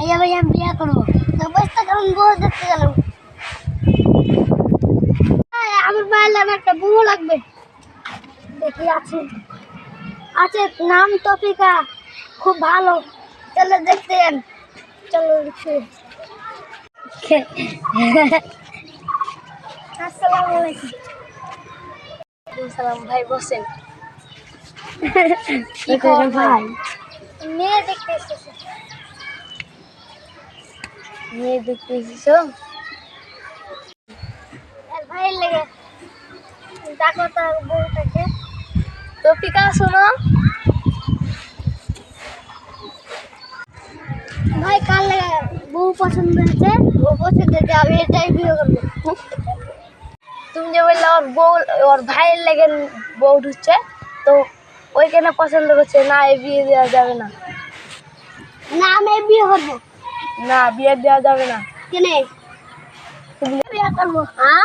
ভাইয়া ভাইয়া আমি বিয়ে করব। তো বসতে কারণ বউ দেখতে গেলাম। আমার ভাইয়ের নামে একটা বউ লাগবে। দেখি আছে। আছে নাম তফিকা খুব ভালো। চলো দেখতে যান। চলো আসসালামু আলাইকুম। সালাম ভাই বসেন। ভাই? মেয়ে দেখতে এসেছে। মেয়ে দেখতে এসেছ ভাইয়ের লেগে দেখো তার বউটাকে। টপিকা শোনো। ভাই কার লেগে বউ পছন্দ হয়েছে? বউ পছন্দ হয়েছে আমি এটাই বিয়ে করব। তুমি যে বললে ওর বউ ওর ভাইয়ের লেগে বউ ঢুকছে তো ওইখানে পছন্দ করছে না এ বিয়ে দেওয়া যাবে না। না আমি বিয়ে করব। না বিয়ে দেওয়া যাবে না কেনে বিয়ে করব হ্যাঁ